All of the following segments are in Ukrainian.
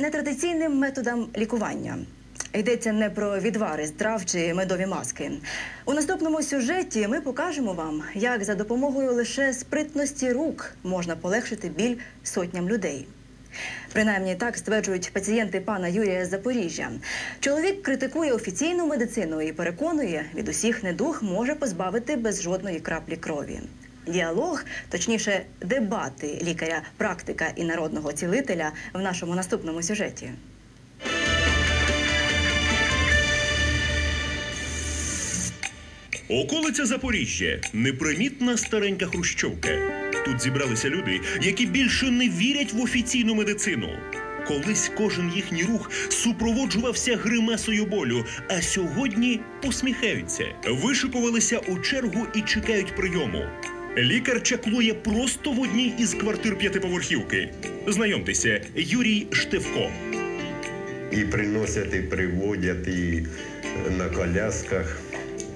нетрадиційним методам лікування. Йдеться не про відвари з трав чи медові маски. У наступному сюжеті ми покажемо вам, як за допомогою лише спритності рук можна полегшити біль сотням людей. Принаймні так стверджують пацієнти пана Юрія з Запоріжжя. Чоловік критикує офіційну медицину і переконує, від усіх недуг може позбавити без жодної краплі крові. Діалог, точніше, дебати лікаря, практика і народного цілителя в нашому наступному сюжеті. Околиця Запоріжжя непримітна старенька хрущовка. Тут зібралися люди, які більше не вірять в офіційну медицину. Колись кожен їхній рух супроводжувався гримасою болю, а сьогодні посміхаються, вишикувалися у чергу і чекають прийому. Лікар чаклує просто в одній із квартир п'ятиповерхівки. Знайомтеся, Юрій Штевко. И приносят, и приводят, и на колясках,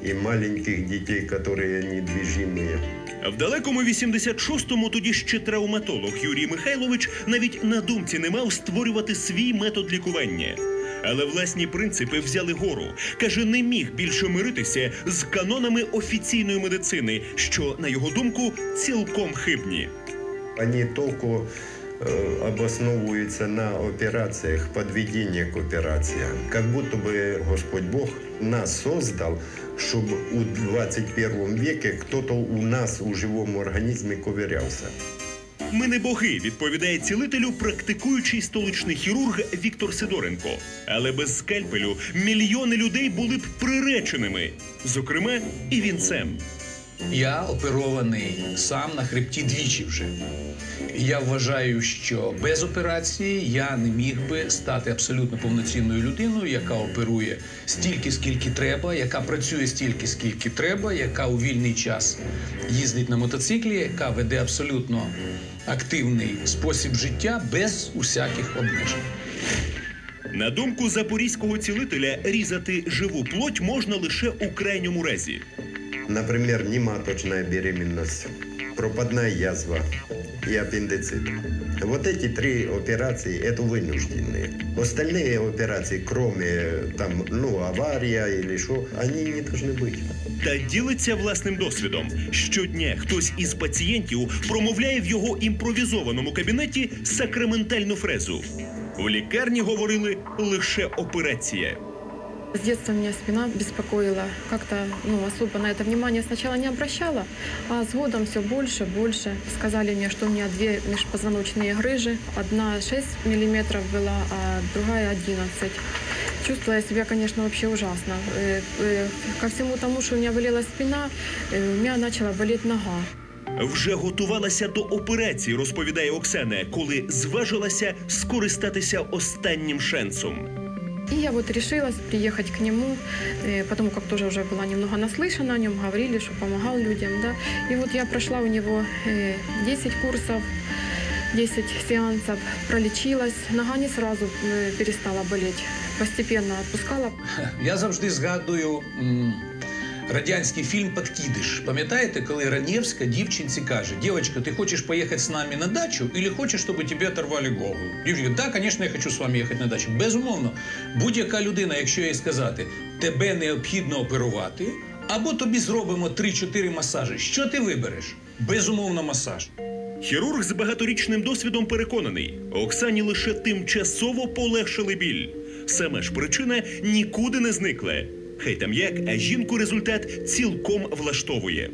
и маленьких детей, которые недвижимые. В далекому 86-му тоді ще травматолог Юрій Михайлович навіть на думці не мав створювати свій метод лікування Але власні принципи взяли гору. Каже, не міг більше миритися з канонами офіційної медицини, що, на його думку, цілком хибні. Они только э, обосновываются на операциях, подведение к операциям. Как будто бы Господь Бог нас создал, чтобы у 21 веке кто-то у нас у живом организме ковырялся. Ми не боги, відповідає цілителю практикуючий столичний хірург Віктор Сидоренко. Але без скальпелю мільйони людей були б приреченими, зокрема, і вінцем. Я оперований сам на хребті двічі вже. Я вважаю, що без операції я не міг би стати абсолютно повноцінною людиною, яка оперує стільки, скільки треба, яка працює стільки, скільки треба, яка у вільний час їздить на мотоциклі, яка веде абсолютно активний спосіб життя без усяких обмежень. На думку запорізького цілителя, різати живу плоть можна лише у крайньому разі. Например, нематочная беременность, пропадная язва и аппендицит. Вот эти три операции – это вынужденные. Остальные операции, кроме там, ну, авария или что, они не должны быть. Та ділиться власним досвідом. Щодня хтось із пацієнтів промовляє в його імпровізованому кабінеті сакраментальну фрезу. У лікарні говорили лише операція. С детства меня спина беспокоила. Как-то ну, особо на это внимание сначала не обращала, а с годом все больше, больше. Сказали мне, что у меня две межпозвоночные грыжи. Одна 6 миллиметров была, а другая 11. Чувствовала я себя, конечно, вообще ужасно. Э, э, Ко всему тому, что у меня болела спина, э, у меня начала болеть нога. Вже готувалася до операції, розповідає Оксана, коли зважилася скористатися останнім шансом. И я вот решилась приехать к нему, э, потому как тоже уже была немного наслышана, о нем говорили, что помогал людям, да. И вот я прошла у него э, 10 курсов, 10 сеансов, пролечилась. Нога не сразу э, перестала болеть, постепенно отпускала. Я завжди згадую м, радянський фільм Подкидиш. Пам'ятаєте, коли Ранєвська дівчинці каже: Дівчинка, ти хочеш поїхати з нами на дачу, или хочеш, щоб тебе оторвали голову? Дівчинка, так, звісно, я хочу з вами їхати на дачу. Безумовно, будь-яка людина, якщо їй сказати, тебе необхідно оперувати, або тобі зробимо 3-4 масажі. Що ти вибереш? Безумовно, масаж. Хірург з багаторічним досвідом переконаний, Оксані лише тимчасово полегшили біль. Саме ж причина нікуди не зникла Хай там як, а жінку результат цілком влаштовує.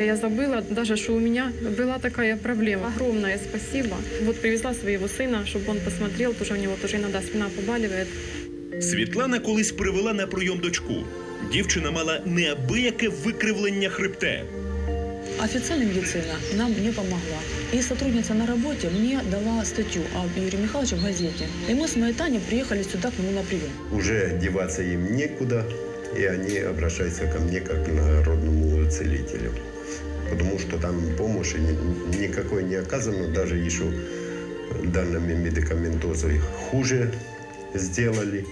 Я забыла даже, что у меня была такая проблема. Огромное спасибо. Вот привезла своего сына, чтобы он посмотрел, тоже у него тоже иногда спина побаливает. Світлана колись привела на прийом дочку. Дівчина мала неабияке викривлення хребта. Официальная медицина нам не помогла. И сотрудница на работе мне дала статью о Юрии Михайловиче в газете. И мы с моей Таней приехали сюда к нему на прием. Уже деваться им некуда, и они обращаются ко мне как к народному целителю. Потому что там помощи ни- никакой не оказано, даже еще данными медикаментозой хуже сделали.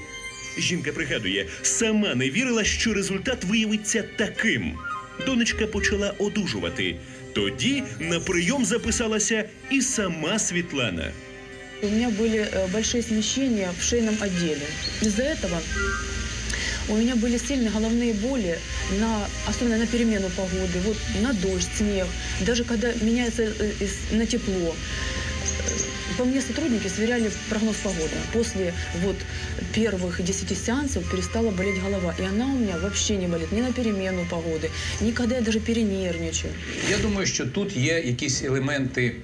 Жінка пригадує, сама не вірила, що результат виявиться таким. Донечка почала одужувати. Тоді на прийом записалася і сама Світлана. У меня были э, большие смещения в шейном отделе. Из-за этого у меня были сильные головные боли, на, особенно на перемену погоды, вот на дождь, снег, даже когда меняется э, из- на тепло. Э, По мне сотрудники сверяли прогноз погоды. После вот первых 10 сеансов перестала болеть голова. И она у меня вообще не болит ни на перемену погоды, ни когда я даже перенервничаю. Я думаю, що тут є якісь елементи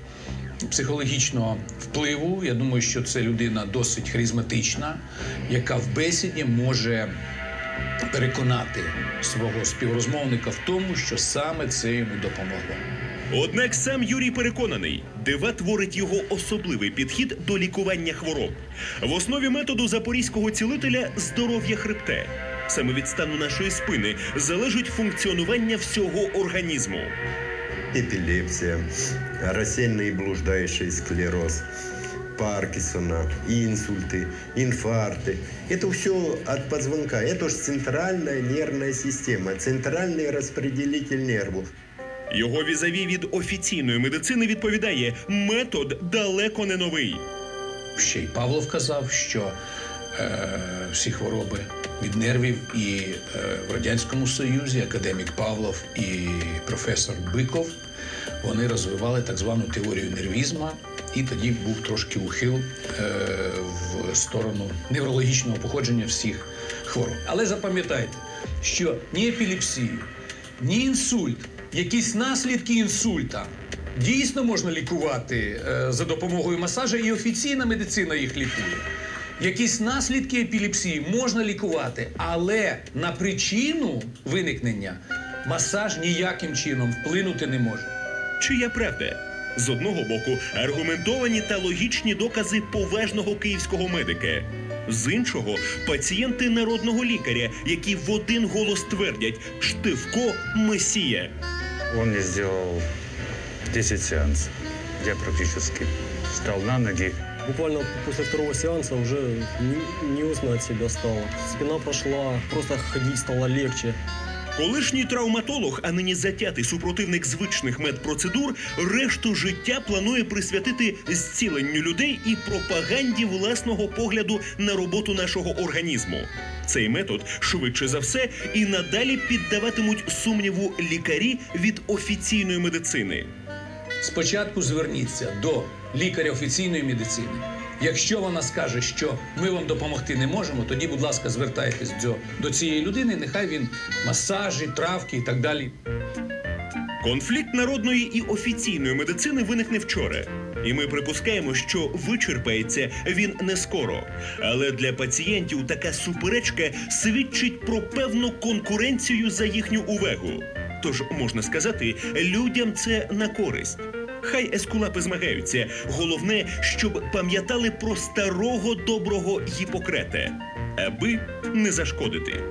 психологічного впливу. Я думаю, що це людина досить харизматична, яка в бесіді може переконати свого співрозмовника в тому, що саме це йому допомогло. Однак сам Юрій переконаний, дива творить його особливий підхід до лікування хвороб. В основі методу запорізького цілителя здоров'я хребте. Саме від стану нашої спини залежить функціонування всього організму. Эпилепсия, рассеянный и блуждающий склероз, Паркинсона, инсульты, инфаркты. Это все от позвонка. Это же центральная нервная система, центральный распределитель нервов. Його візаві від офіційної медицини відповідає: метод далеко не новий. Ще й Павло вказав, що е, всі хвороби від нервів і е, в Радянському Союзі академік Павлов і професор Биков вони розвивали так звану теорію нервізма, і тоді був трошки ухил е, в сторону неврологічного походження всіх хвороб. Але запам'ятайте, що ні епілепсію, ні інсульт, якісь наслідки інсульта дійсно можна лікувати е, за допомогою масажа, і офіційна медицина їх лікує. Якісь наслідки епілепсії можна лікувати, але на причину виникнення масаж ніяким чином вплинути не може. Чия правда? З одного боку, аргументовані та логічні докази поважного київського медика. З іншого пацієнти народного лікаря, які в один голос твердять Штивко месія. Он мне сделал 10 сеансов. Я практически встал на ноги. Буквально после второго сеанса уже не, не узнать себя стало. Спина прошла, просто ходить стало легче. Колишній травматолог, а нині затятий супротивник звичних медпроцедур, решту життя планує присвятити зціленню людей і пропаганді власного погляду на роботу нашого організму. Цей метод швидше за все і надалі піддаватимуть сумніву лікарі від офіційної медицини. Спочатку зверніться до лікаря офіційної медицини. Якщо вона скаже, що ми вам допомогти не можемо, тоді, будь ласка, звертайтесь до, до цієї людини. Нехай він масажі, травки і так далі Конфлікт народної і офіційної медицини виникне вчора. І ми припускаємо, що вичерпається він не скоро. Але для пацієнтів така суперечка свідчить про певну конкуренцію за їхню увагу. Тож можна сказати, людям це на користь. Хай ескулапи змагаються. Головне, щоб пам'ятали про старого доброго Гіппократа, аби не зашкодити.